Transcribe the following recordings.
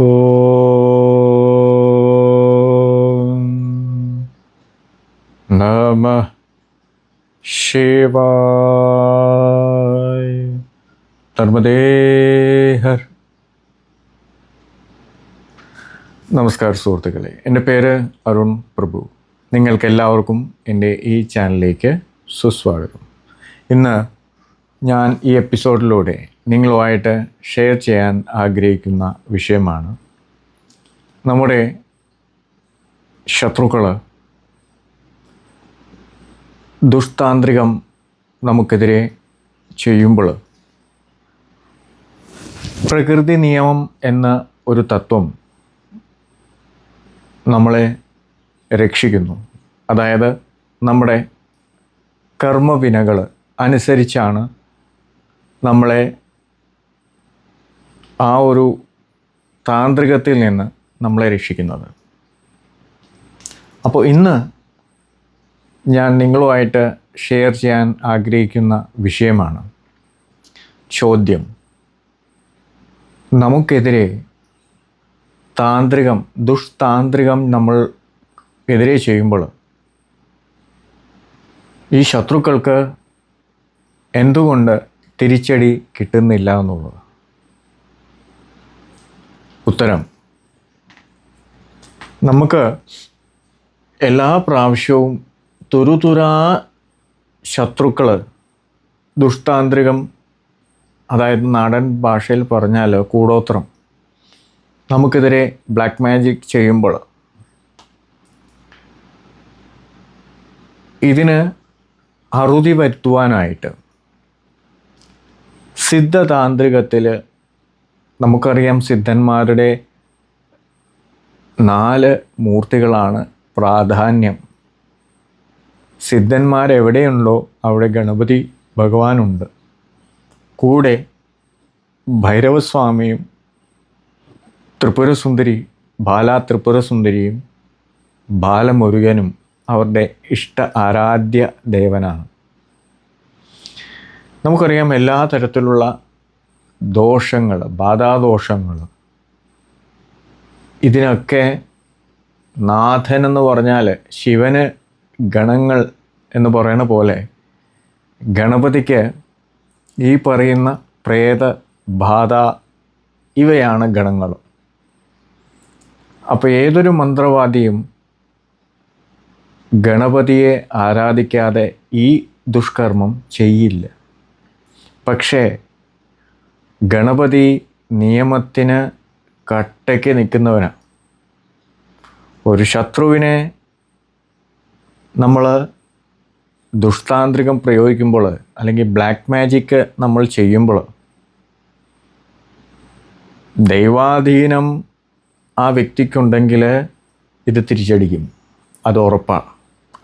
ഓം നമ ശിവായ നർമ്മദേഹർ നമസ്കാരം സുഹൃത്തുക്കളെ. എന്റെ പേര് അരുൺ പ്രഭു. നിങ്ങൾക്ക് എല്ലാവർക്കും എന്റെ ഈ ചാനലിലേക്ക് സുസ്വാഗതം. ഇന്ന് ഞാൻ ഈ എപ്പിസോഡിലൂടെ നിങ്ങളുമായിട്ട് ഷെയർ ചെയ്യാൻ ആഗ്രഹിക്കുന്ന വിഷയമാണ്. നമ്മുടെ ശത്രുക്കൾ ദുഷ്താന്ത്രികം നമുക്കെതിരെ ചെയ്യുമ്പോൾ പ്രകൃതി നിയമം എന്ന ഒരു തത്വം നമ്മളെ രക്ഷിക്കുന്നു. അതായത് നമ്മുടെ കർമ്മവിനകൾ അനുസരിച്ചാണ് നമ്മളെ ആ ഒരു താന്ത്രികത്തിൽ നിന്ന് നമ്മളെ രക്ഷിക്കുന്നത്. അപ്പോൾ ഇന്ന് ഞാൻ നിങ്ങളുമായിട്ട് ഷെയർ ചെയ്യാൻ ആഗ്രഹിക്കുന്ന വിഷയമാണ് ചോദ്യം. നമുക്കെതിരെ താന്ത്രികം ദുഷ്താന്ത്രികം നമ്മൾ എതിരെ ചെയ്യുമ്പോൾ ഈ ശത്രുക്കൾക്ക് എന്തുകൊണ്ട് തിരിച്ചടി കിട്ടുന്നില്ല എന്നുള്ളത്? ഉത്തരം. നമുക്ക് എല്ലാ പ്രാവശ്യവും തുരുതുരാ ശത്രുക്കൾ ദുഷ്ടാന്തരികം അതായത് നാടൻ ഭാഷയിൽ പറഞ്ഞാൽ കൂടോത്രം നമുക്കെതിരെ ബ്ലാക്ക് മാജിക് ചെയ്യുമ്പോൾ ഇതിന് അറുതി വരുത്തുവാനായിട്ട് സിദ്ധതാന്ത്രികത്തിൽ നമുക്കറിയാം സിദ്ധന്മാരുടെ നാല് മൂർത്തികളാണ് പ്രാധാന്യം. സിദ്ധന്മാരെവിടെയുണ്ടോ അവിടെ ഗണപതി ഭഗവാനുണ്ട്. കൂടെ ഭൈരവസ്വാമിയും ത്രിപുരസുന്ദരി ബാലാ ത്രിപുരസുന്ദരിയും ബാലമുരുകനും അവരുടെ ഇഷ്ട ആരാധ്യ ദേവനാണ്. നമുക്കറിയാം എല്ലാ തരത്തിലുള്ള ദോഷങ്ങൾ ബാധാദോഷങ്ങൾ ഇതിനൊക്കെ നാഥൻ എന്ന് പറഞ്ഞാൽ ശിവന് ഗണങ്ങൾ എന്ന് പറയുന്ന പോലെ ഗണപതിക്ക് ഈ പറയുന്ന പ്രേത ബാധ ഇവയാണ് ഗണങ്ങൾ അപ്പോൾ ഏതൊരു മന്ത്രവാദിയും ഗണപതിയെ ആരാധിക്കാതെ ഈ ദുഷ്കർമ്മം ചെയ്യില്ല. പക്ഷേ ഗണപതി നിയമത്തിന് കട്ടയ്ക്ക് നിൽക്കുന്നവനാണ് ഒരു ശത്രുവിനെ നമ്മൾ ദുഷ്ടാന്ത്രികം പ്രയോഗിക്കുമ്പോൾ അല്ലെങ്കിൽ ബ്ലാക്ക് മാജിക്ക് നമ്മൾ ചെയ്യുമ്പോൾ ദൈവാധീനം ആ വ്യക്തിക്കുണ്ടെങ്കിൽ ഇത് തിരിച്ചടിക്കും. അത് ഉറപ്പാണ്.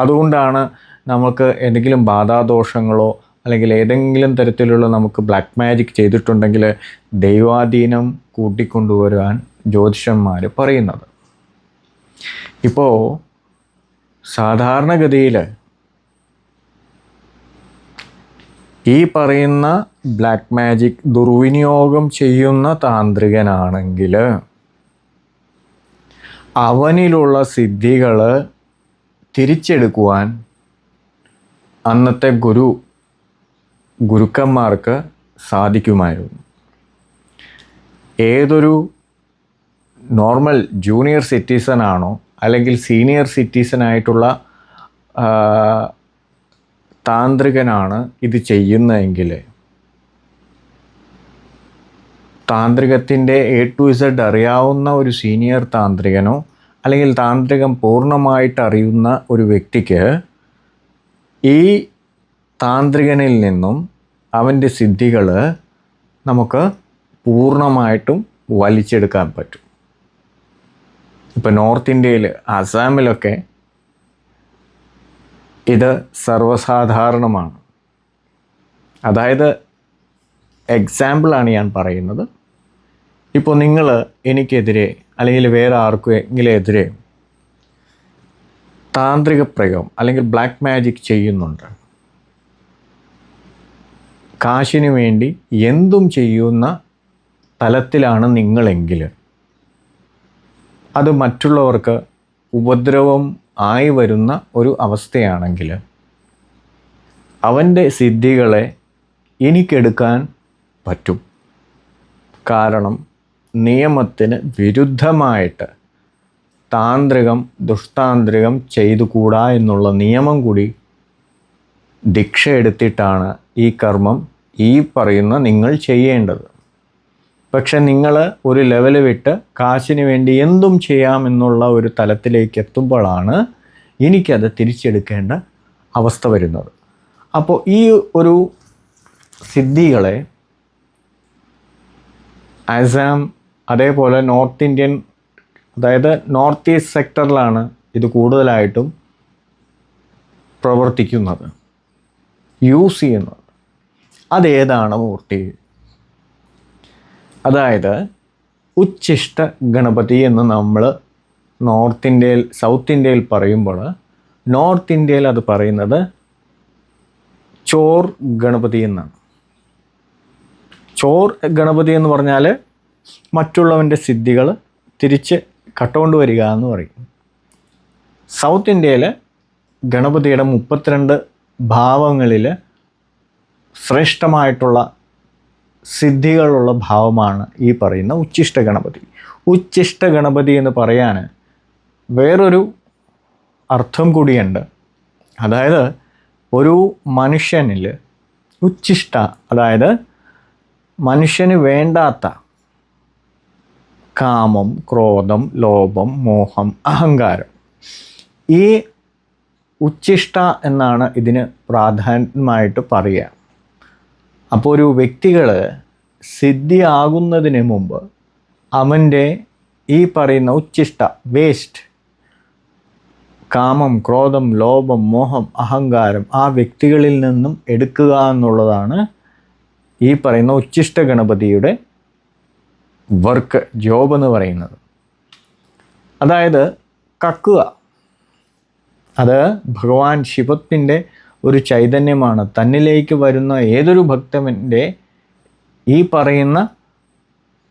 അതുകൊണ്ടാണ് നമുക്ക് എന്തെങ്കിലും ബാധാദോഷങ്ങളോ അല്ലെങ്കിൽ ഏതെങ്കിലും തരത്തിലുള്ള നമുക്ക് ബ്ലാക്ക് മാജിക് ചെയ്തിട്ടുണ്ടെങ്കിൽ ദൈവാധീനം കൂട്ടിക്കൊണ്ടുവരാൻ ജ്യോതിഷന്മാർ പറയുന്നത്. ഇപ്പോൾ സാധാരണഗതിയിൽ ഈ പറയുന്ന ബ്ലാക്ക് മാജിക് ദുർവിനിയോഗം ചെയ്യുന്ന താന്ത്രികനാണെങ്കിൽ അവനിലുള്ള സിദ്ധികൾ തിരിച്ചെടുക്കുവാൻ അന്നത്തെ ഗുരു ഗുരുക്കന്മാർക്ക് സാധിക്കുമായിരുന്നു. ഏതൊരു നോർമൽ ജൂനിയർ സിറ്റിസൺ ആണോ അല്ലെങ്കിൽ സീനിയർ സിറ്റിസൺ ആയിട്ടുള്ള താന്ത്രികനാണ് ഇത് ചെയ്യുന്നതെങ്കിൽ താന്ത്രികത്തിന്റെ എ ടു ഇസഡ് അറിയാവുന്ന ഒരു സീനിയർ താന്ത്രികനോ അല്ലെങ്കിൽ താന്ത്രികം പൂർണമായിട്ട് അറിയുന്ന ഒരു വ്യക്തിക്ക് ഈ താന്ത്രികനിൽ നിന്നും അവന്റെ സിദ്ധികൾ നമുക്ക് പൂർണമായിട്ടും വലിച്ചെടുക്കാൻ പറ്റും. ഇപ്പോൾ നോർത്ത് ഇന്ത്യയിൽ അസാമിലൊക്കെ ഇത് സർവസാധാരണമാണ്. അതായത് എക്സാമ്പിളാണ് ഞാൻ പറയുന്നത്. ഇപ്പോൾ നിങ്ങൾ എനിക്കെതിരെ അല്ലെങ്കിൽ വേറെ ആർക്കെങ്കിലും എതിരെ താന്ത്രിക പ്രയോഗം അല്ലെങ്കിൽ ബ്ലാക്ക് മാജിക് ചെയ്യുന്നുണ്ട്. കാശിന് വേണ്ടി എന്തും ചെയ്യുന്ന തലത്തിലാണ് നിങ്ങളെങ്കിൽ. അത് മറ്റുള്ളവർക്ക് ഉപദ്രവം ആയി വരുന്ന ഒരു അവസ്ഥയാണെങ്കിൽ അവന്റെ സിദ്ധികളെ എനിക്കെടുക്കാൻ പറ്റും. കാരണം നിയമത്തിന് വിരുദ്ധമായിട്ട് താന്ത്രികം ദുഷ്താന്ത്രികം ചെയ്തുകൂടാ എന്നുള്ള നിയമം കൂടി ദീക്ഷ എടുത്തിട്ടാണ് ഈ കർമ്മം ഈ പറയുന്ന നിങ്ങൾ ചെയ്യേണ്ടത്. പക്ഷെ നിങ്ങൾ ഒരു ലെവൽ വിട്ട് കാശിന് വേണ്ടി എന്തും ചെയ്യാമെന്നുള്ള ഒരു തലത്തിലേക്ക് എത്തുമ്പോഴാണ് എനിക്കത് തിരിച്ചെടുക്കേണ്ട അവസ്ഥ വരുന്നത്. അപ്പോൾ ഈ ഒരു സിദ്ധികളെ ആസാം അതേപോലെ നോർത്ത് ഇന്ത്യൻ അതായത് നോർത്ത് ഈസ്റ്റ് സെക്ടറിലാണ് ഇത് കൂടുതലായിട്ടും പ്രവർത്തിക്കുന്നത്. യൂസ് ചെയ്യുന്നത് അതേതാണ് മൂർത്തി? അതായത് ഉച്ഛിഷ്ട ഗണപതി എന്ന് നമ്മൾ നോർത്ത് ഇന്ത്യയിൽ സൗത്ത് ഇന്ത്യയിൽ പറയുമ്പോൾ നോർത്ത് ഇന്ത്യയിൽ അത് പറയുന്നത് ചോർ ഗണപതി എന്നാണ്. ചോർ ഗണപതി എന്ന് പറഞ്ഞാൽ മറ്റുള്ളവന്റെ സിദ്ധികൾ തിരിച്ച് കട്ടുകൊണ്ട് വരിക എന്ന് പറയും. സൗത്ത് ഇന്ത്യയിൽ ഗണപതിയുടെ മുപ്പത്തിരണ്ട് ഭാവങ്ങളിൽ ശ്രേഷ്ഠമായിട്ടുള്ള സിദ്ധികളുള്ള ഭാവമാണ് ഈ പറയുന്ന ഉച്ഛിഷ്ട ഗണപതി. ഉച്ഛിഷ്ട ഗണപതി എന്ന് പറയാൻ വേറൊരു അർത്ഥം കൂടിയുണ്ട്. അതായത് ഒരു മനുഷ്യനിൽ ഉച്ഛിഷ്ട അതായത് മനുഷ്യന് വേണ്ടാത്ത കാമം ക്രോധം ലോഭം മോഹം അഹങ്കാരം ഈ ഉച്ഛിഷ്ട എന്നാണ് ഇതിന് പ്രാധാന്യമായിട്ട് പറയുക. അപ്പോൾ ഒരു വ്യക്തികൾ സിദ്ധിയാകുന്നതിന് മുമ്പ് അവന്റെ ഈ പറയുന്ന ഉച്ചിഷ്ട വേസ്റ്റ് കാമം ക്രോധം ലോഭം മോഹം അഹങ്കാരം ആ വ്യക്തികളിൽ നിന്നും എടുക്കുക എന്നുള്ളതാണ് ഈ പറയുന്ന ഉച്ഛിഷ്ട ഗണപതിയുടെ വർക്ക് ജോബ് എന്ന് പറയുന്നത്. അതായത് കക്കുക. അത് ഭഗവാൻ ശിവത്തിന്റെ ഒരു ചൈതന്യമാണ്. തന്നിലേക്ക് വരുന്ന ഏതൊരു ഭക്തന്റെ ഈ പറയുന്ന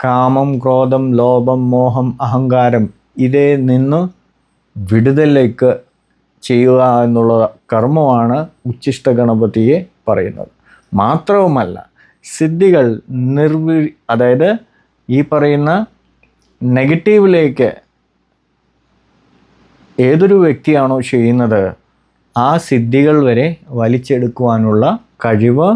കാമം ക്രോധം ലോഭം മോഹം അഹങ്കാരം ഇതേ നിന്ന് വിടുതലേക്ക് ചെയ്യുക എന്നുള്ള കർമ്മമാണ് ഉച്ഛിഷ്ട ഗണപതിയെ പറയുന്നത്. മാത്രവുമല്ല സിദ്ധികൾ നിർവി അതായത് ഈ പറയുന്ന നെഗറ്റീവിലേക്ക് ഏതൊരു വ്യക്തിയാണോ ചെയ്യുന്നത് ആ സിദ്ധികൾ വരെ വലിച്ചെടുക്കുവാനുള്ള കഴിവ്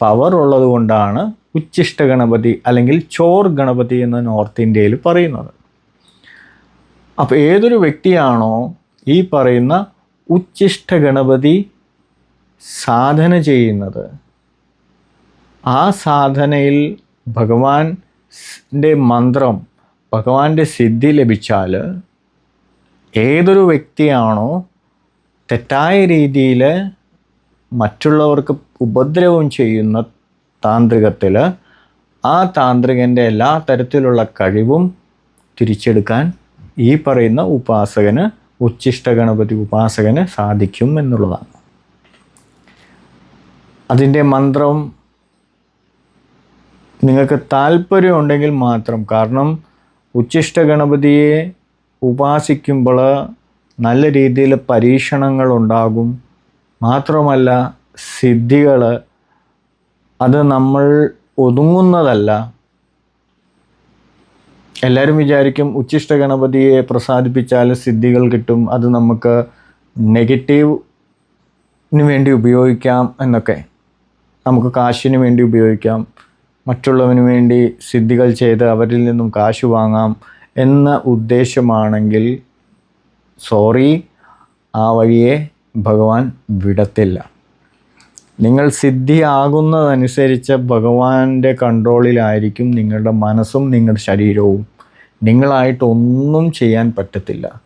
പവർ ഉള്ളതുകൊണ്ടാണ് ഉച്ഛിഷ്ട ഗണപതി അല്ലെങ്കിൽ ചോർ ഗണപതി എന്ന് നോർത്ത് ഇന്ത്യയിൽ പറയുന്നത്. അപ്പോൾ ഏതൊരു വ്യക്തിയാണോ ഈ പറയുന്ന ഉച്ഛിഷ്ട ഗണപതി സാധന ചെയ്യുന്നത് ആ സാധനയിൽ ഭഗവാന്റെ മന്ത്രം ഭഗവാന്റെ സിദ്ധി ലഭിച്ചാൽ ഏതൊരു വ്യക്തിയാണോ തെറ്റായ രീതിയിൽ മറ്റുള്ളവർക്ക് ഉപദ്രവം ചെയ്യുന്ന താന്ത്രികത്തിൽ ആ താന്ത്രികന്റെ എല്ലാ തരത്തിലുള്ള കഴിവും തിരിച്ചെടുക്കാൻ ഈ പറയുന്ന ഉപാസകന് ഉച്ഛിഷ്ട ഗണപതി ഉപാസകന് സാധിക്കും എന്നുള്ളതാണ്. അതിന്റെ മന്ത്രം നിങ്ങൾക്ക് താല്പര്യമുണ്ടെങ്കിൽ മാത്രം കാരണം ഉച്ഛിഷ്ട ഗണപതിയെ ഉപാസിക്കുമ്പോൾ നല്ല രീതിയിൽ പരീക്ഷണങ്ങൾ ഉണ്ടാകും മാത്രമല്ല സിദ്ധികൾ അത് നമ്മൾ ഒതുങ്ങുന്നതല്ല. എല്ലാവരും വിചാരിക്കും ഉച്ഛിഷ്ട ഗണപതിയെ പ്രസാദിപ്പിച്ചാൽ സിദ്ധികൾ കിട്ടും. അത് നമുക്ക് നെഗറ്റീവിന് വേണ്ടി ഉപയോഗിക്കാം എന്നൊക്കെ. നമുക്ക് കാശിന് വേണ്ടി ഉപയോഗിക്കാം. മറ്റുള്ളവന് വേണ്ടി സിദ്ധികൾ ചെയ്ത് അവരിൽ നിന്നും കാശ് വാങ്ങാം. എന്ന ഉദ്ദേശമാണെങ്കിൽ സോറി ആ വഴിയെ ഭഗവാൻ വിടത്തില്ല. നിങ്ങൾ സിദ്ധിയാകുന്നതനുസരിച്ച് ഭഗവാന്റെ കൺട്രോളിലായിരിക്കും നിങ്ങളുടെ മനസ്സും നിങ്ങളുടെ ശരീരവും. നിങ്ങളായിട്ട് ഒന്നും ചെയ്യാൻ പറ്റത്തില്ല.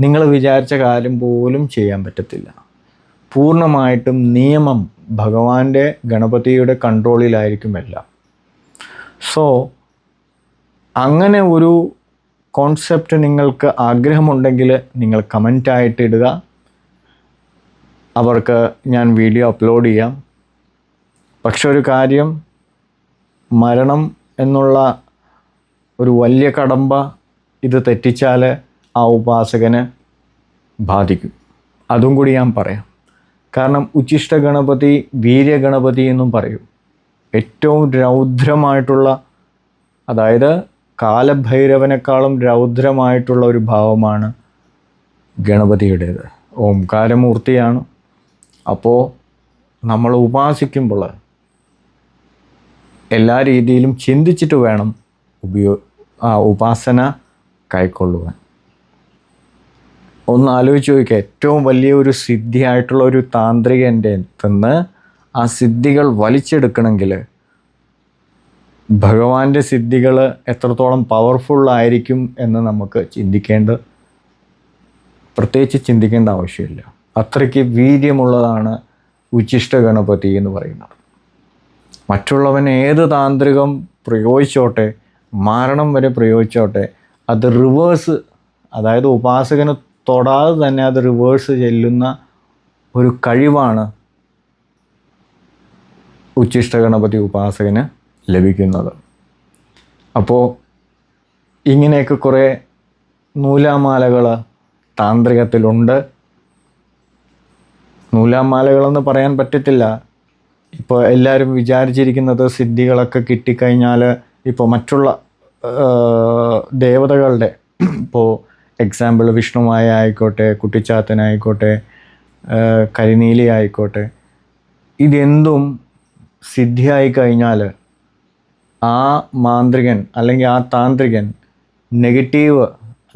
നിങ്ങൾ വിചാരിച്ച കാര്യം പോലും ചെയ്യാൻ പറ്റത്തില്ല. പൂർണമായിട്ടും നിയമം ഭഗവാന്റെ ഗണപതിയുടെ കൺട്രോളിലായിരിക്കും എല്ലാം. സോ അങ്ങനെ ഒരു കോൺസെപ്റ്റ് നിങ്ങൾക്ക് ആഗ്രഹമുണ്ടെങ്കിൽ നിങ്ങൾ കമന്റായിട്ട് ഇടുക. അവർക്ക് ഞാൻ വീഡിയോ അപ്ലോഡ് ചെയ്യാം. പക്ഷെ ഒരു കാര്യം മരണം എന്നുള്ള ഒരു വലിയ കടമ്പ ഇത് തെറ്റിച്ചാൽ ആ ഉപാസകന് ബാധിക്കും. അതും കൂടി ഞാൻ പറയാം. കാരണം ഉച്ചിഷ്ട ഗണപതി വീര്യഗണപതി എന്നും പറയും. ഏറ്റവും രൗദ്രമായിട്ടുള്ള അതായത് കാലഭൈരവനേക്കാളും രൗദ്രമായിട്ടുള്ള ഒരു ഭാവമാണ് ഗണപതിയുടേത്. ഓംകാരമൂർത്തിയാണ്. അപ്പോൾ നമ്മൾ ഉപാസിക്കുമ്പോൾ എല്ലാ രീതിയിലും ചിന്തിച്ചിട്ട് വേണം ഉപയോ ഉപാസന കൈക്കൊള്ളുവാൻ. ഒന്ന് ആലോചിച്ച് നോക്കുക ഏറ്റവും വലിയ ഒരു സിദ്ധിയായിട്ടുള്ള ഒരു താന്ത്രികന്റെ നിന്ന് ആ സിദ്ധികൾ വലിച്ചെടുക്കണമെങ്കിൽ ഭഗവാന്റെ സിദ്ധികൾ എത്രത്തോളം പവർഫുൾ ആയിരിക്കും എന്ന് നമുക്ക് ചിന്തിക്കേണ്ട പ്രത്യേകിച്ച് ചിന്തിക്കേണ്ട ആവശ്യമില്ല. അത്രയ്ക്ക് വീര്യമുള്ളതാണ് ഉച്ചിഷ്ട ഗണപതി എന്ന് പറയുന്നത്. മറ്റുള്ളവൻ ഏത് താന്ത്രികം പ്രയോഗിച്ചോട്ടെ മാരണം വരെ പ്രയോഗിച്ചോട്ടെ അത് റിവേഴ്സ് അതായത് ഉപാസകന് തൊടാതെ തന്നെ അത് റിവേഴ്സ് ചെല്ലുന്ന ഒരു കഴിവാണ് ഉച്ചിഷ്ട ഗണപതി ഉപാസകന് ലഭിക്കുന്നത്. അപ്പോൾ ഇങ്ങനെയൊക്കെ കുറേ നൂലാമാലകൾ താന്ത്രികത്തിലുണ്ട്. നൂലാമാലകളെന്ന് പറയാൻ പറ്റത്തില്ല. ഇപ്പോൾ എല്ലാവരും വിചാരിച്ചിരിക്കുന്നത് സിദ്ധികളൊക്കെ കിട്ടിക്കഴിഞ്ഞാൽ ഇപ്പോൾ മറ്റുള്ള ദേവതകളുടെ ഇപ്പോൾ എക്സാമ്പിൾ വിഷ്ണുമായ ആയിക്കോട്ടെ കുട്ടിച്ചാത്തനായിക്കോട്ടെ കരിനീലി ആയിക്കോട്ടെ ഇതെന്തും സിദ്ധിയായി കഴിഞ്ഞാൽ ആ മാന്ത്രികൻ അല്ലെങ്കിൽ ആ താന്ത്രികൻ നെഗറ്റീവ്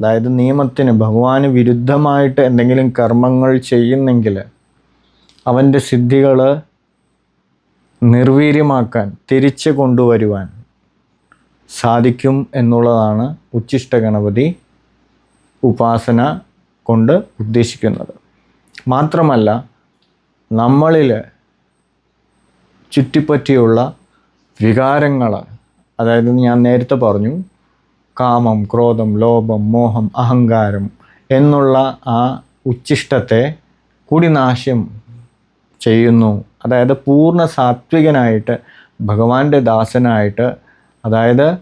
അതായത് നിയമത്തിന് ഭഗവാന് വിരുദ്ധമായിട്ട് എന്തെങ്കിലും കർമ്മങ്ങൾ ചെയ്യുന്നെങ്കിൽ അവന്റെ സിദ്ധികൾ നിർവീര്യമാക്കാൻ തിരിച്ചു കൊണ്ടുവരുവാൻ സാധിക്കും എന്നുള്ളതാണ് ഉച്ചിഷ്ട ഗണപതി ഉപാസന കൊണ്ട് ഉദ്ദേശിക്കുന്നത്. മാത്രമല്ല നമ്മളിൽ ചുറ്റിപ്പറ്റിയുള്ള വികാരങ്ങൾ അതായത് ഞാൻ നേരത്തെ പറഞ്ഞു കാമം ക്രോധം ലോഭം മോഹം അഹങ്കാരം എന്നുള്ള ആ ഉച്ചിഷ്ടത്തെ കൂടി നാശം ചെയ്യുന്നു. അതായത് പൂർണ സാത്വികനായിട്ട് ഭഗവാന്റെ ദാസനായിട്ട് അതായത്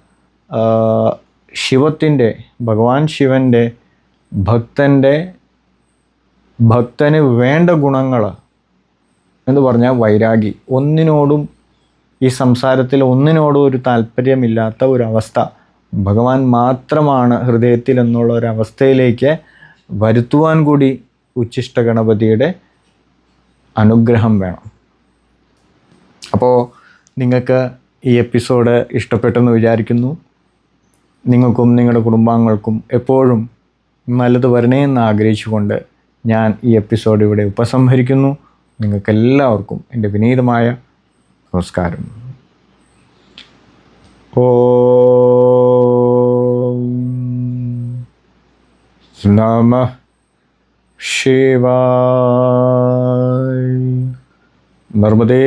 ശിവത്തിന്റെ ഭഗവാൻ ശിവന്റെ ഭക്തന്റെ ഭക്തന് വേണ്ട ഗുണങ്ങൾ എന്ന് പറഞ്ഞാൽ വൈരാഗി. ഒന്നിനോടും ഈ സംസാരത്തിൽ ഒന്നിനോടും ഒരു താല്പര്യമില്ലാത്ത ഒരവസ്ഥ. ഭഗവാൻ മാത്രമാണ് ഹൃദയത്തിൽ എന്നുള്ള ഒരവസ്ഥയിലേക്ക് വരുത്തുവാൻ കൂടി ഉച്ചിഷ്ട ഗണപതിയുടെ അനുഗ്രഹം വേണം. അപ്പോൾ നിങ്ങൾക്ക് ഈ എപ്പിസോഡ് ഇഷ്ടപ്പെട്ടെന്ന് വിചാരിക്കുന്നു. നിങ്ങൾക്കും നിങ്ങളുടെ കുടുംബാംഗങ്ങൾക്കും എപ്പോഴും നല്ലത് വരണേ എന്ന് ആഗ്രഹിച്ചുകൊണ്ട് ഞാൻ ഈ എപ്പിസോഡ് ഇവിടെ ഉപസംഹരിക്കുന്നു. നിങ്ങൾക്കെല്ലാവർക്കും എന്റെ വിനീതമായ നമസ്കാരം. ഓം നമ ശിവായ. നർമ്മദേ